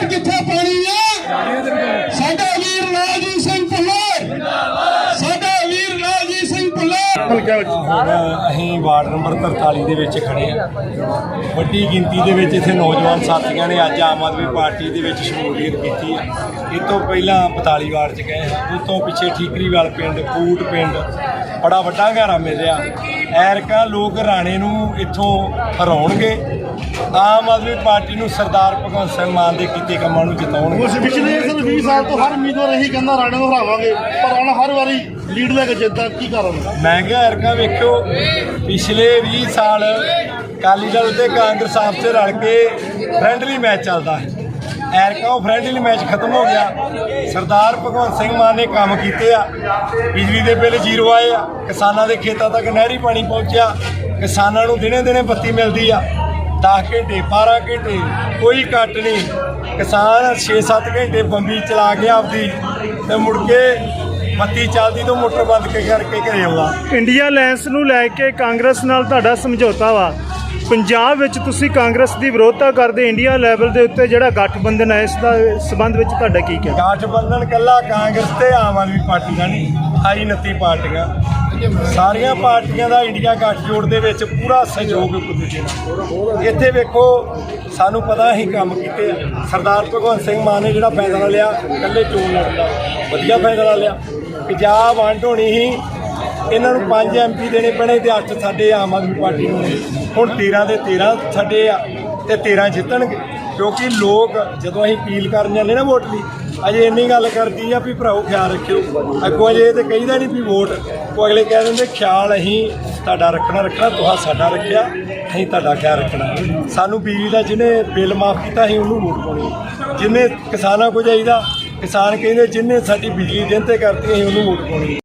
ਕਿੱਥੇ ਪਾਣੀ ਆ ਵੋਟ ਕਿੱਥੇ ਪਾਣੀ ਆ? ਸਾਡਾ ਵੀਰ ਲਾਲਜੀਤ ਸਿੰਘ ਭੁੱਲਰ। ਸਾਡਾ ਵੀਰ ਲਾਲਜੀਤ ਸਿੰਘ ਭੁੱਲਰ। ਅਸੀਂ ਵਾਰਡ ਨੰਬਰ 43 ਦੇ ਵਿੱਚ ਖੜੇ ਆ। ਵੱਡੀ ਗਿਣਤੀ ਦੇ ਵਿੱਚ ਇੱਥੇ ਨੌਜਵਾਨ ਸਾਥੀਆਂ ਨੇ ਅੱਜ ਆਮ ਆਦਮੀ ਪਾਰਟੀ ਦੇ ਵਿੱਚ ਸ਼ਮੂਲੀਅਤ ਕੀਤੀ ਆ। ਇਹ ਤੋਂ ਪਹਿਲਾਂ 42 ਵਾਰਡ 'ਚ ਗਏ ਉਸ ਤੋਂ ਪਿੱਛੇ ਠੀਕਰੀਵਾਲ ਪਿੰਡ ਕੂਟ ਪਿੰਡ ਬੜਾ ਵੱਡਾ ਘਾਰਾ ਮਿਲਿਆ। ਐਰਕਾ ਲੋਕ ਰਾਣੇ ਨੂੰ ਇੱਥੋਂ ਹਰਾਉਣਗੇ। ਆਮ ਆਦਮੀ ਪਾਰਟੀ ਨੂੰ ਸਰਦਾਰ ਭਗਵੰਤ ਸਿੰਘ ਮਾਨ ਦੇ ਕੀਤੇ ਕੰਮਾਂ ਨੂੰ ਜਿਤਾਉਣਗੇ। ਉਸ ਪਿਛਲੇ ਸਨ 20 ਸਾਲ ਤੋਂ ਹਰ ਉਮੀਦਵਾਰ ਇਹੀ ਕਹਿੰਦਾ ਰਾਣੇ ਨੂੰ ਹਰਾਵਾਂਗੇ ਪਰ ਹੁਣ ਹਰ ਵਾਰੀ ਲੀਡ ਲੈ ਕੇ ਜਿੱਤਦਾ ਕੀ ਕਾਰਨ? ਮੈਂ ਕਿਹਾ ਐਰਕਾ ਵੇਖਿਓ ਪਿਛਲੇ 20 ਸਾਲ ਅਕਾਲੀ ਦਲ ਤੇ ਕਾਂਗਰਸ ਆਪਸ 'ਚ ਰਲ ਕੇ ਫ੍ਰੈਂਡਲੀ ਮੈਚ ਚੱਲਦਾ ਹੈ। ਐਰਕਾ ਉਹ ਫ੍ਰੈਂਡਲੀ ਮੈਚ ਖਤਮ ਹੋ ਗਿਆ। ਸਰਦਾਰ ਭਗਵੰਤ ਸਿੰਘ ਮਾਨ ਨੇ ਕੰਮ ਕੀਤੇ ਆ। ਬਿਜਲੀ ਦੇ ਬਿੱਲ ਜ਼ੀਰੋ ਆਏ ਆ। ਕਿਸਾਨਾਂ ਦੇ ਖੇਤਾਂ ਤੱਕ ਨਹਿਰੀ ਪਾਣੀ ਪਹੁੰਚਿਆ। ਕਿਸਾਨਾਂ ਨੂੰ ਦਿਨੇ ਦਿਨੇ ਬੱਤੀ ਮਿਲਦੀ ਆ। 10 ਘੰਟੇ 12 ਘੰਟੇ ਕੋਈ ਕੱਟ ਨਹੀਂ। ਕਿਸਾਨ 6-7 ਘੰਟੇ ਬੰਬੀ ਚਲਾ ਕੇ ਆਪਦੀ ਤੇ ਮੁੜ ਕੇ ਬੱਤੀ ਚੱਲਦੀ ਤੋਂ ਮੋਟਰ ਬੰਦ ਕੇ ਕਰਕੇ ਘਰੇ ਆਉਂਦਾ। ਇੰਡੀਆ ਅਲਾਈਅੰਸ ਨੂੰ ਲੈ ਕੇ ਕਾਂਗਰਸ ਨਾਲ ਤੁਹਾਡਾ ਸਮਝੌਤਾ ਵਾ। ਪੰਜਾਬ ਵਿੱਚ ਤੁਸੀਂ ਕਾਂਗਰਸ ਦੀ ਵਿਰੋਧਤਾ ਕਰਦੇ ਇੰਡੀਆ ਲੈਵਲ ਦੇ ਉੱਤੇ ਜਿਹੜਾ ਗੱਠਬੰਧਨ ਹੈ ਇਸ ਦਾ ਸਬੰਧ ਵਿੱਚ ਤੁਹਾਡਾ ਕੀ ਕਹਿਣਾ? ਗਠਬੰਧਨ ਕੱਲਾ ਕਾਂਗਰਸ ਤੇ ਆਮ ਆਦਮੀ ਪਾਰਟੀ ਦਾ ਨਹੀਂ ਆਈ 29 ਪਾਰਟੀਆਂ। ਸਾਰੀਆਂ ਪਾਰਟੀਆਂ ਦਾ ਇੰਡੀਆ ਗੱਠਜੋੜ ਦੇ ਵਿੱਚ ਪੂਰਾ ਸਹਿਯੋਗ ਇੱਕ ਦੂਜੇ ਨਾਲ। ਇੱਥੇ ਵੇਖੋ, ਸਾਨੂੰ ਪਤਾ ਅਸੀਂ ਕੰਮ ਕੀਤੇ ਸਰਦਾਰ ਭਗਵੰਤ ਸਿੰਘ ਮਾਨ ਨੇ ਜਿਹੜਾ ਫੈਸਲਾ ਲਿਆ, ਇਕੱਲੇ ਚੋਣ ਲੜਦਾ ਵਧੀਆ ਫੈਸਲਾ ਲਿਆ। ਪੰਜਾਬ ਵੰਡ ਹੋਣੀ ਹੀ ਇਹਨਾਂ ਨੂੰ 5 ਐਮਪੀ ਦੇਣੇ ਪੈਣੇ ਤੇ 8 ਸਾਡੇ ਆਮ ਆਦਮੀ ਪਾਰਟੀ ਨੂੰ ਹੁਣ 13 ਦੇ 13 ਸਾਡੇ ਆ ਤੇ 13 ਜਿੱਤਣਗੇ। ਕਿਉਂਕਿ ਲੋਕ ਜਦੋਂ ਅਸੀਂ ਅਪੀਲ ਕਰਨ ਜਾਂਦੇ ਨਾ ਵੋਟ ਲਈ ਅਜੇ ਇੰਨੀ ਗੱਲ ਕਰਦੀ ਆ ਵੀ ਭਰਾਓ ਖਿਆਲ ਰੱਖਿਓ। ਅੱਗੋਂ ਅਜੇ ਇਹ ਤੇ ਕਹੀਦਾ ਨਹੀਂ ਵੀ ਵੋਟ, ਉਹ ਅਗਲੇ ਕਹਿ ਦਿੰਦੇ, ਖਿਆਲ ਅਸੀਂ ਤੁਹਾਡਾ ਰੱਖਣਾ ਰੱਖਣਾ ਤੁਹਾ ਸਾਡਾ ਰੱਖਿਆ, ਅਸੀਂ ਤੁਹਾਡਾ ਖਿਆਲ ਰੱਖਣਾ। ਸਾਨੂੰ ਬਿਜਲੀ ਦਾ ਜਿਹਨੇ ਬਿੱਲ ਮਾਫ ਕੀਤਾ, ਅਸੀਂ ਉਹਨੂੰ ਵੋਟ ਪਾਉਣੀ ਜਿਹਨੇ ਕਿਸਾਨਾਂ ਕੋ ਜਾਈਦਾ, ਕਿਸਾਨ ਕਹਿੰਦੇ, ਜਿਹਨੇ ਸਾਡੀ ਬਿਜਲੀ ਦਿਨ ਤੇ ਕਰਤੀ, ਅਸੀਂ ਉਹਨੂੰ ਵੋਟ ਪਾਉਣੀ